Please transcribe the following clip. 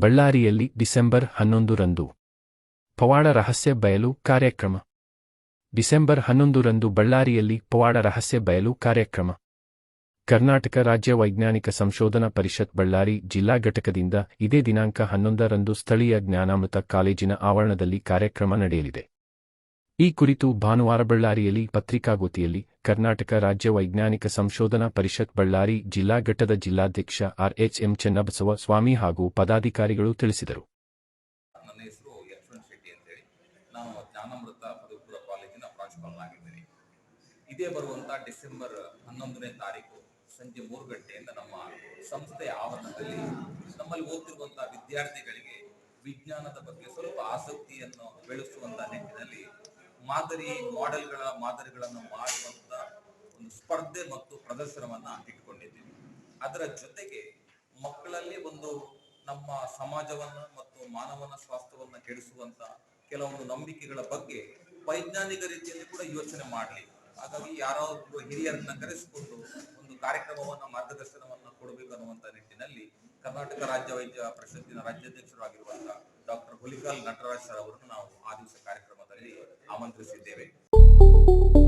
ಬಳ್ಳಾರಿಯಲ್ಲಿ ಡಿಸೆಂಬರ್ ಹನ್ನೊಂದರಂದು. ಪವಾಡ ರಹಸ್ಯ ಬಯಲು ಕಾರ್ಯಕ್ರಮ. ಡಿಸೆಂಬರ್ ಹನ್ನೊಂದರಂದು ಬಳ್ಳಾರಿಯಲ್ಲಿ ಪವಾಡ ರಹಸ್ಯ ಬಯಲು ಕಾರ್ಯಕ್ರಮ. ಕರ್ನಾಟಕ ರಾಜ್ಯ ವೈಜ್ಞಾನಿಕ ಸಂಶೋಧನಾ ಪರಿಷತ್ ಬಳ್ಳಾರಿ ಜಿಲ್ಲಾ ಘಟಕದಿಂದ ಇದೇ ದಿನಾಂಕ ಹನ್ನೊಂದರಂದು ಸ್ಥಳೀಯ ಜ್ಞಾನಾಮೃತ ಕಾಲೇಜಿನ ಆವರಣದಲ್ಲಿ ಕಾರ್ಯಕ್ರಮ ನಡೆಯಲಿದೆ. ಈ ಕುರಿತು ಭಾನುವಾರ ಬಳ್ಳಾರಿಯಲ್ಲಿ ಪತ್ರಿಕಾಗೋತಿಯಲ್ಲಿ ಕರ್ನಾಟಕ ರಾಜ್ಯ ವೈಜ್ಞಾನಿಕ ಸಂಶೋಧನಾ ಪರಿಷತ್ ಬಳ್ಳಾರಿ ಜಿಲ್ಲಾ ಘಟ್ಟದ ಜಿಲ್ಲಾಧ್ಯಕ್ಷ R H M Chennabasava Swamy ಹಾಗೂ ಪದಾಧಿಕಾರಿಗಳು ತಿಳಿಸಿದರು. ನನ್ನ ಹೆಸರು ಯಶವಂತ್ ಶೆಟ್ಟಿ ಅಂತೇಳಿ. ನಾನು ಜ್ಞಾನಮೃತ ಪದವಿ ಪೂರ್ವ ಕಾಲೇಜಿನ ಪ್ರಾಂಶುಪಾಲನಾಗಿದ್ದೇನೆ. ಇದೇ ಬರುವಂತ ಡಿಸೆಂಬರ್ ಹನ್ನೊಂದನೇ ತಾರೀಕು ಸಂಜೆ ಮೂರು ಗಂಟೆಯಿಂದ ನಮ್ಮ ಸಂಸ್ಥೆಯ ಆವರಣದಲ್ಲಿ ನಮ್ಮಲ್ಲಿ ಓದ್ತಿರುವಂತಹ ವಿದ್ಯಾರ್ಥಿಗಳಿಗೆ ವಿಜ್ಞಾನದ ಬಗ್ಗೆ ಸ್ವಲ್ಪ ಆಸಕ್ತಿಯನ್ನು ಬೆಳೆಸುವಂತಹ ನಿಟ್ಟಿನಲ್ಲಿ ಮಾದರಿ ಮಾಡೆಲ್ಗಳ ಮಾದರಿಗಳನ್ನು ಮಾಡುವಂತ ಒಂದು ಸ್ಪರ್ಧೆ ಮತ್ತು ಪ್ರದರ್ಶನವನ್ನ ಇಟ್ಕೊಂಡಿದ್ದೀವಿ ಅದರ ಜೊತೆಗೆ ಮಕ್ಕಳಲ್ಲಿ ಒಂದು ನಮ್ಮ ಸಮಾಜವನ್ನ ಮತ್ತು ಮಾನವನ ಸ್ವಾಸ್ಥ್ಯವನ್ನ ಕೆಡಿಸುವಂತ ಕೆಲವೊಂದು ನಂಬಿಕೆಗಳ ಬಗ್ಗೆ ವೈಜ್ಞಾನಿಕ ರೀತಿಯಲ್ಲಿ ಕೂಡ ಯೋಚನೆ ಮಾಡಲಿ. ಹಾಗಾಗಿ ಯಾರೊಬ್ಬರು ಹಿರಿಯರನ್ನ ಕರೆಸಿಕೊಂಡು ಒಂದು ಕಾರ್ಯಕ್ರಮವನ್ನ, ಮಾರ್ಗದರ್ಶನವನ್ನ ಕೊಡಬೇಕು ಅನ್ನುವಂತ ನಿಟ್ಟಿನಲ್ಲಿ ಕರ್ನಾಟಕ ರಾಜ್ಯ ವೈದ್ಯ ಪರಿಷತ್ತಿನ ರಾಜ್ಯಾಧ್ಯಕ್ಷರು ಆಗಿರುವಂತಹ ಡಾಕ್ಟರ್ ಹುಲಿಕಾಲ್ ನಟರಾಜ್ ಸರ್ ಅವರನ್ನು ನಾವು ಆ ದಿವಸ ಕಾರ್ಯಕ್ರಮದಲ್ಲಿ ಆಮಂತ್ರಿಸಿದ್ದೇವೆ